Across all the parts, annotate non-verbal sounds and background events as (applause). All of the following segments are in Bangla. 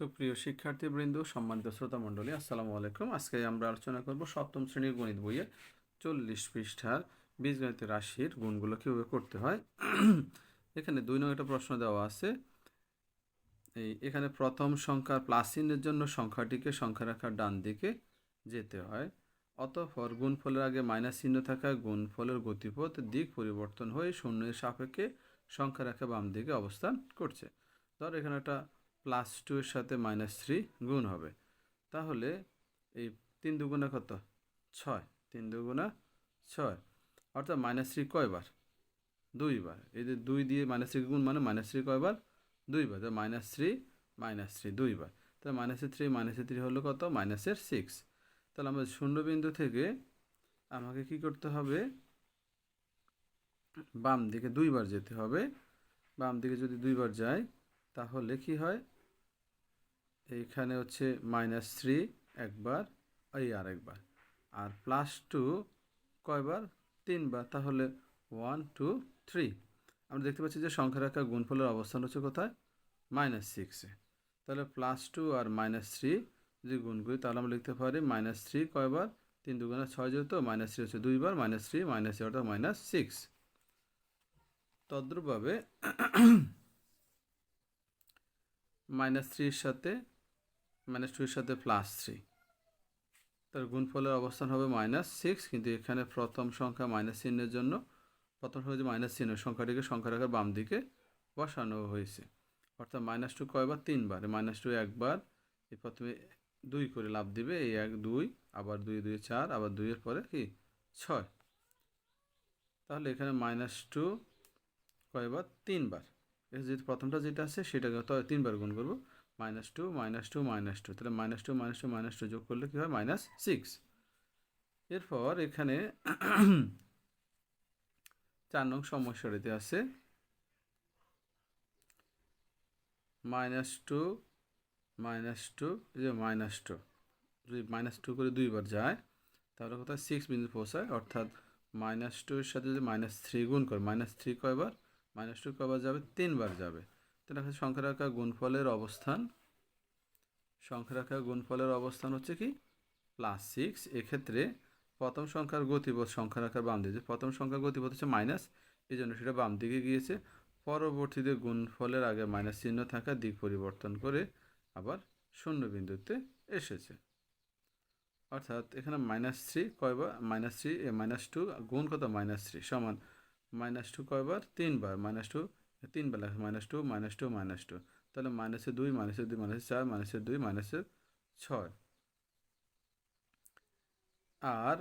সুপ্রিয় শিক্ষার্থীবৃন্দ, সম্মানিত শ্রোতা মণ্ডলী আসসালামু আলাইকুম। আজকে আমরা আলোচনা করব সপ্তম শ্রেণির গণিত বইয়ের চল্লিশ পৃষ্ঠার বীজগণিত রাশির গুণগুলো কীভাবে করতে হয়। এখানে দুই নং একটা প্রশ্ন দেওয়া আছে। এই এখানে প্রথম সংখ্যার প্লাস চিহ্নের জন্য সংখ্যাটিকে সংখ্যা রাখার ডান দিকে যেতে হয়। অতঃপর গুণফলের আগে মাইনাস চিহ্ন থাকা গুণফলের গতিপথ দিক পরিবর্তন হয়ে শূন্যের সাপেক্ষে সংখ্যা রাখা বাম দিকে অবস্থান করছে। ধর এখানে একটা প্লাস টু এর সাথে মাইনাস থ্রি গুণ হবে। তাহলে এই তিন দুগুণা কত? ছয়। তিন দুগুণা ছয়। অর্থাৎ মাইনাস থ্রি কয়বার? দুইবার। এই যে দুই দিয়ে মাইনাস থ্রি গুণ মানে মাইনাস থ্রি কয়বার? দুইবার। তো মাইনাস থ্রি মাইনাস থ্রি দুইবার। তাহলে মাইনাসের থ্রি মাইনাসের থ্রি হলো কত? মাইনাসের সিক্স তাহলে আমাদের শূন্যবিন্দু থেকে আমাকে কি করতে হবে? বাম দিকে দুইবার যেতে হবে। বাম দিকে যদি দুইবার যায়, তাহলে কি হয়? এইখানে হচ্ছে মাইনাস থ্রি একবার, এই আর একবার আর প্লাস টু কয়বার? তিনবার। তাহলে ওয়ান টু থ্রি আমরা দেখতে পাচ্ছি যে সংখ্যা রাখা গুণফলের অবস্থান হচ্ছে কোথায়? মাইনাস সিক্সে তাহলে প্লাস টু আর মাইনাস থ্রি যদি গুণ করি, তাহলে আমরা লিখতে পারি মাইনাস থ্রি কয়বার? তিন দুগুণে ছয় যেহেতু মাইনাস থ্রি হচ্ছে দুইবার মাইনাস থ্রি মাইনাস থ্রি অর্থাৎ মাইনাস সিক্স তদ্রুপভাবে মাইনাস থ্রির সাথে মাইনাস টুর সাথে প্লাস থ্রি তার গুণফলের অবস্থান হবে মাইনাস সিক্স কিন্তু এখানে প্রথম সংখ্যা মাইনাস চিহ্নের জন্য, প্রথম হয়েছে মাইনাস চিহ্ন সংখ্যাটিকে সংখ্যা রাখার বাম দিকে বসানো হয়েছে। অর্থাৎ মাইনাস টু কয়বার? তিনবার। মাইনাস টু একবার, এই প্রথমে দুই করে লাভ দিবে, এই এক দুই, আবার দুই দুই চার, আবার দুইয়ের পরে কি? ছয়। তাহলে এখানে মাইনাস টু কয়বার? তিনবার। এর যে প্রথমটা যেটা আছে, সেটাকে তিনবার গুণ করব। Minus two minus two minus two তাহলে minus two minus two minus two যোগ করলে কী হয়? মাইনাস সিক্স এরপর এখানে (clears throat) চার নং সমস্যাটিতে আছে। মাইনাস টু মাইনাস টু এই যে মাইনাস টু যদি মাইনাস টু করে দুইবার যায়, তাহলে কোথায় সিক্স বিন্দু পৌঁছায়। অর্থাৎ মাইনাস টুর সাথে যদি মাইনাস থ্রি গুণ করে মাইনাস থ্রি কয়বার? মাইনাস টু কয়বার যাবে? তিনবার যাবে। তাহলে সংখ্যা রাখা গুণফলের অবস্থান সংখ্যা রাখা গুণফলের অবস্থান হচ্ছে কি? প্লাস সিক্স এক্ষেত্রে প্রথম সংখ্যার গতিপথ সংখ্যা রাখার বাম দিকে, প্রথম সংখ্যার গতিপথ হচ্ছে মাইনাস এই জন্য সেটা বাম দিকে গিয়েছে। পরবর্তীতে গুণফলের আগে মাইনাস চিহ্ন থাকা দিক পরিবর্তন করে আবার শূন্য বিন্দুতে এসেছে। অর্থাৎ এখানে মাইনাস থ্রি কয়বার? মাইনাস থ্রি মাইনাস টু গুণ কত? মাইনাস থ্রি সমান। মাইনাস টু কয়বার? তিনবার। মাইনাস টু তিনবার লেখা minus two minus two minus two তাহলে মাইনাসের দুই মাইনাসের দুই মাইনাসের চার মাইনাসের দুই মাইনাসের ছয়। আর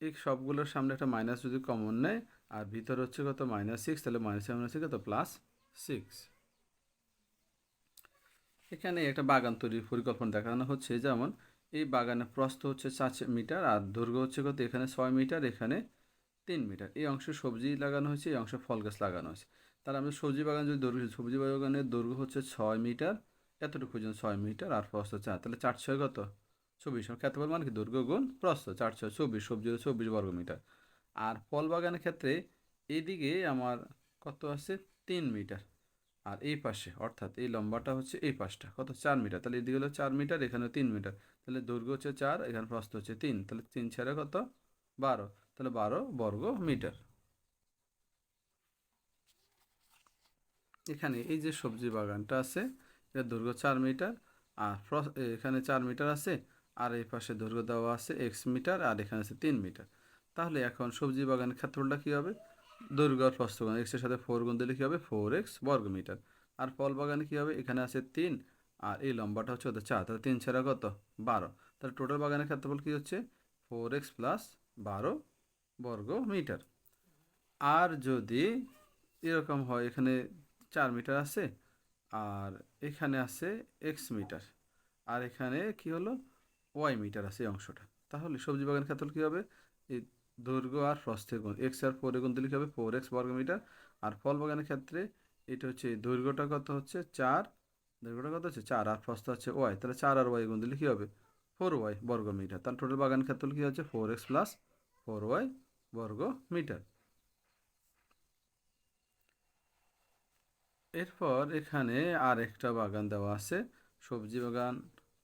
এই সবগুলোর সামনে একটা মাইনাস যদি কমন নেয়, আর ভিতর হচ্ছে কত? মাইনাস সিক্স তাহলে মাইনাস হচ্ছে কত? প্লাস সিক্স এখানে একটা বাগান তৈরির পরিকল্পনা দেখানো হচ্ছে। যেমন এই বাগানের প্রস্থ হচ্ছে চার মিটার, আর দৈর্ঘ্য হচ্ছে কত? এখানে ছয় মিটার, এখানে তিন মিটার। এই অংশে সবজি লাগানো হয়েছে, এই অংশে ফল গাছ লাগানো হয়েছে। তাহলে আমরা সবজি বাগান যদি দৈর্ঘ্য সবজি বাগানের দৈর্ঘ্য হচ্ছে ছয় মিটার, এতটুকু পর্যন্ত ছয় মিটার আর প্রস্থ চার। তাহলে চার ছয় কত? চব্বিশ। ক্ষেত্রফল মানে কি? দৈর্ঘ্য গুণ প্রস্থ, চার ছয়, চব্বিশ। সবজি চব্বিশ বর্গ মিটার। আর ফল বাগানের ক্ষেত্রে এদিকে আমার কত আছে? তিন মিটার। আর এই পাশে, অর্থাৎ এই লম্বাটা হচ্ছে এই পাশটা, কত? চার মিটার। তাহলে এদিকে হলো চার মিটার এখানে তিন মিটার। তাহলে দৈর্ঘ্য হচ্ছে চার, এখানে প্রস্থ হচ্ছে তিন। তাহলে তিন ছেড়ে কত? বারো। তাহলে বারো বর্গ মিটার। এখানে এই যে সবজি বাগানটা আছে এর দৈর্ঘ্য চার মিটার, আর এখানে চার মিটার আছে, আর এই পাশে দৈর্ঘ্য দেওয়া আছে এক্স মিটার, আর এখানে আছে তিন মিটার। তাহলে এখন সবজি বাগানের ক্ষেত্রটা কী হবে? দৈর্ঘ্য আর প্রস্থ গুণ এক্সের সাথে ফোর গুণ দিলে কী হবে? ফোর এক্স বর্গ মিটার। আর ফল বাগানে কী হবে? এখানে আছে তিন, আর এই লম্বাটা হচ্ছে ওদের চার, তাহলে তিন ছাড়া কত? বারো। তাহলে টোটাল বাগানের ক্ষেত্রফল কী হচ্ছে? ফোর এক্স প্লাস বারো বর্গ মিটার। আর যদি এরকম হয়, এখানে চার মিটার আছে আর এখানে আছে এক্স মিটার। আর এখানে কি হলো? ওয়াই মিটার আছে এই অংশটা। তাহলে সবজি বাগান ক্ষেত্রে কী হবে? এই দৈর্ঘ্য আর প্রস্থের গুণ এক্স আর ফোর গুণ দিলে কী হবে? ফোর এক্স বর্গ মিটার। আর ফল বাগানের ক্ষেত্রে এটা হচ্ছে দৈর্ঘ্যটা কত হচ্ছে? চার। দৈর্ঘ্যটা কত হচ্ছে? চার। আর প্রস্থ হচ্ছে ওয়াই তাহলে চার আর ওয়াই গুণ দিলে কী হবে? ফোর ওয়াই বর্গ মিটার। তাহলে টোটাল বাগান ক্ষেত্রে কী হচ্ছে? Four X plus four Y বর্গ মিটার। এরপর এখানে আর একটা বাগান দেওয়া আছে, সবজি বাগান,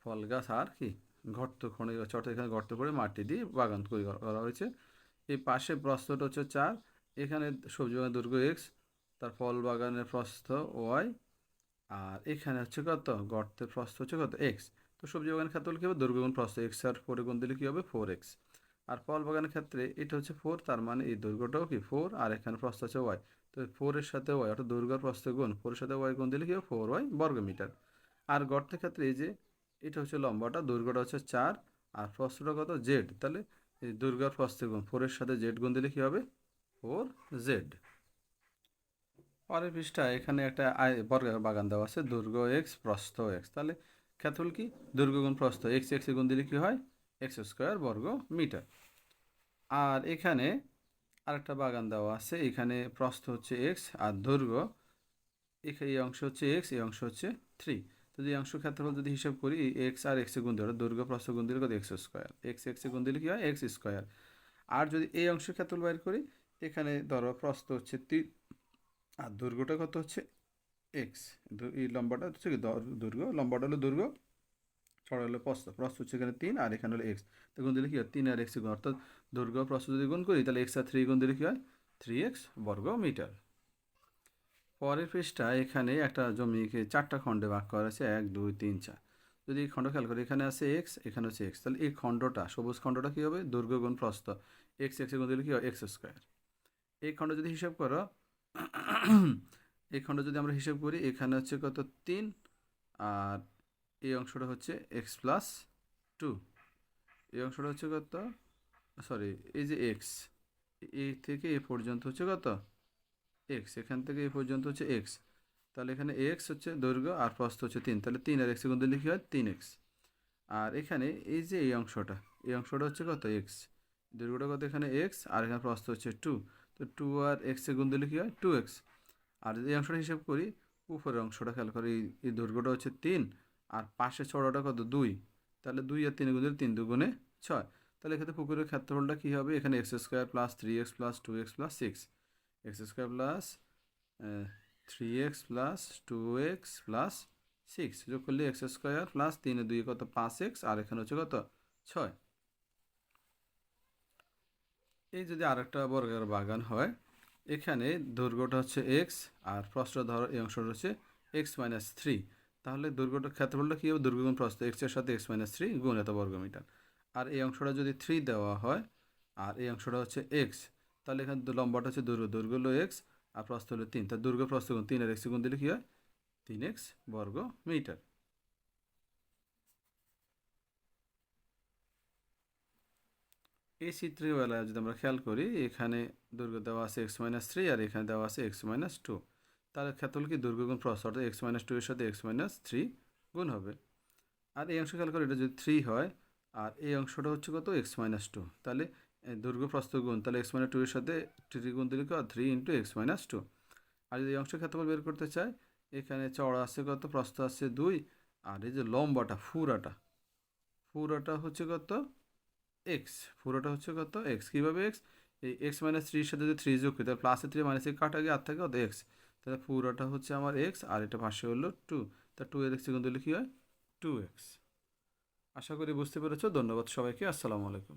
ফল গাছ, আর কি। গর্ত, খনে চট এখানে গর্ত করে মাটি দিয়ে বাগান তৈরি করা হয়েছে। এই পাশে প্রস্থটা হচ্ছে চার, এখানে সবজি বাগানের দুর্গ এক্স, তার ফল বাগানের প্রস্থ ওয়াই, আর এখানে হচ্ছে কত? গর্তের প্রস্থ হচ্ছে কত? এক্স। তো সবজি বাগানের ক্ষেত্রে হলে কী হবে? দৈর্ঘ্য গুণ প্রস্থ এক্স, আর ফোরে গুণ দিলে কী হবে? Four x. আর ফল বাগানের ক্ষেত্রে এটা হচ্ছে ফোর, তার মানে এই দুর্গটাও কি? ফোর, আর এখানে প্রস্থ আছে ওয়াই। তো ফোরের সাথে ওয়াই অর্থাৎ দৈর্ঘ্য আর প্রস্থ গুণ ফোরের সাথে ওয়াই গুণ দিলে কি হবে? ফোর ওয়াই বর্গ মিটার আর গর্তের ক্ষেত্রে এই যে, এটা হচ্ছে লম্বাটা দৈর্ঘ্যটা হচ্ছে চার, আর প্রস্থটা কত? জেড তাহলে দৈর্ঘ্য প্রস্থ গুণ ফোরের সাথে জেড গুণ দিলে কী হবে? ফোর জেড পরের পৃষ্ঠা, এখানে একটা আয়, বর্গের বাগান দেওয়া আছে, দুর্গ এক্স প্রস্থ এক্স তাহলে ক্ষেত্রফল কি? দুর্গগুণ প্রস্থ এক্স এক্স গুণ দিলে কী হয়? এক্স স্কোয়ার বর্গ মিটার আর এখানে আরেকটা বাগান দেওয়া আছে, এখানে প্রস্থ হচ্ছে এক্স আর দৈর্ঘ্য এখানে এই অংশ হচ্ছে এক্স এই অংশ হচ্ছে থ্রি তো এই অংশ ক্ষেত্রফল যদি হিসাব করি এক্স আর এক্সে গুণ দিলে দৈর্ঘ্য, প্রস্থ, গুণ দিলে কত? এক্স স্কোয়ার এক্স এক্সে গুণ দিলে কী হয়? এক্স স্কোয়ার আর যদি এই অংশ ক্ষেত্রফল বাইর করি, এখানে ধরো প্রস্থ হচ্ছে তিন আর দৈর্ঘ্যটা কত হচ্ছে? এক্স এই লম্বাটা হচ্ছে কি? দর- দৈর্ঘ্য, লম্বাটা হলো দৈর্ঘ্য। চড়া হলো প্রস্থ প্রস্থ হচ্ছে এখানে তিন আর এখানে হলো এক্স তো গুণ দিলে কী হয়? তিন আর এক্স গুণ, অর্থাৎ দৈর্ঘ্য প্রস্থ যদি গুণ করি, তাহলে এক্স আর থ্রি গুণ দিলে কী হয়? থ্রি এক্স বর্গ মিটার। পরের পৃষ্ঠা, এখানে একটা জমিকে চারটা খণ্ডে ভাগ করা আছে এক, দুই, তিন, চার। যদি এই খণ্ড খেয়াল করি, এখানে আছে এক্স এখানে হচ্ছে এক্স তাহলে এই খণ্ডটা, সবুজ খণ্ডটা কী হবে? দৈর্ঘ্য গুণ প্রস্থ। এক্স এক্স গুণ দিলে কী হয়? এক্স স্কোয়ার এই খণ্ড যদি হিসাব করো, এই খণ্ড যদি আমরা হিসাব করি, এখানে হচ্ছে কত? তিন আর এই অংশটা হচ্ছে এক্স প্লাস টু এই অংশটা হচ্ছে কত? সরি এই যে এক্স এই থেকে এ পর্যন্ত হচ্ছে কত? এক্স এখান থেকে এ পর্যন্ত হচ্ছে এক্স তাহলে এখানে এক্স হচ্ছে দৈর্ঘ্য আর প্রস্থ হচ্ছে তিন। তাহলে তিন আর এক্স গুণ দিলে কী হয় তিন এক্স আর এখানে এই যে এই অংশটা এই অংশটা হচ্ছে কত? এক্স দৈর্ঘ্যটা কত এখানে? এক্স আর এখানে প্রস্থ হচ্ছে টু তো টু আর এক্সে গুণ দিলে কী হয় টু এক্স আর যদি এই অংশটা হিসাব করি, উপরের অংশটা, খেয়াল করি এই দৈর্ঘ্যটা হচ্ছে তিন। আর পাশে চড়াটা কত? দুই। তাহলে দুই আর তিন গুণের তিন, দুগুণে ছয়। তাহলে এক্ষেত্রে পুকুরের ক্ষেত্রফলটা কী হবে? এখানে X square plus three X plus two X plus six X square plus three X plus two X plus six যোগ করলে এক্স স্কোয়ার প্লাস তিনে দুই কত? পাঁচ এক্স আর এখানে হচ্ছে কত? ছয়। এই যদি আরেকটা বর্গের বাগান হয়, এখানে দৈর্ঘ্যটা হচ্ছে এক্স আর প্রস্থ ধরো এই অংশটা হচ্ছে এক্স মাইনাস থ্রি তাহলে দৈর্ঘ্যটা ক্ষেত্রফলটা কী হবে? দৈর্ঘ্য গুণ প্রস্থ এক্সের সাথে এক্স মাইনাস থ্রি গুণ এত বর্গমিটার। আর এই অংশটা যদি থ্রি দেওয়া হয়, আর এই অংশটা হচ্ছে এক্স তাহলে এখানে লম্বাটা হচ্ছে দৈর্ঘ্য দৈর্ঘ্য হলো এক্স আর প্রস্থ হলো তিন। তার দৈর্ঘ্য প্রস্থ গুণ তিন আর এক্স গুণ দিলে কী হয়? তিন এক্স বর্গ মিটার এই চিত্রের বেলায় যদি আমরা খেয়াল করি, এখানে দৈর্ঘ্য দেওয়া আছে এক্স মাইনাস থ্রি আর এখানে দেওয়া আছে এক্স মাইনাস টু তার ক্ষেত্রে হলো কি? দৈর্ঘ্য গুণ প্রস্থ অর্থাৎ এক্স মাইনাস টু এর সাথে এক্স মাইনাস থ্রি গুণ হবে। আর এই অংশ খেয়াল করে, এটা যদি থ্রি হয়, আর এই অংশটা হচ্ছে কত? এক্স মাইনাস টু তাহলে দৈর্ঘ্য প্রস্থ গুণ, তাহলে এক্স মাইনাস টু এর সাথে থ্রি গুণ দিলে কত three into X minus two আর যদি এই অংশের ক্ষেত্রফল বের করতে চাই, এখানে চড়া আছে কত? প্রস্থ আছে দুই। আর এই যে লম্বাটা, ফুরাটা ফুরাটা হচ্ছে কত? এক্স পুরোটা হচ্ছে কত? এক্স কীভাবে এক্স এই এক্স মাইনাস থ্রির সাথে যদি থ্রি যোগ করি, তাহলে প্লাসে থ্রি মাইনাস কাটা গিয়ে আর থাকে কত? এক্স তাহলে পুরোটা হচ্ছে আমার এক্স আর এটা পাশে হলো টু তা টু এর এক্স দিলে কী হয়? টু এক্স আশা করি বুঝতে পেরেছ। ধন্যবাদ সবাইকে। আসসালামু আলাইকুম।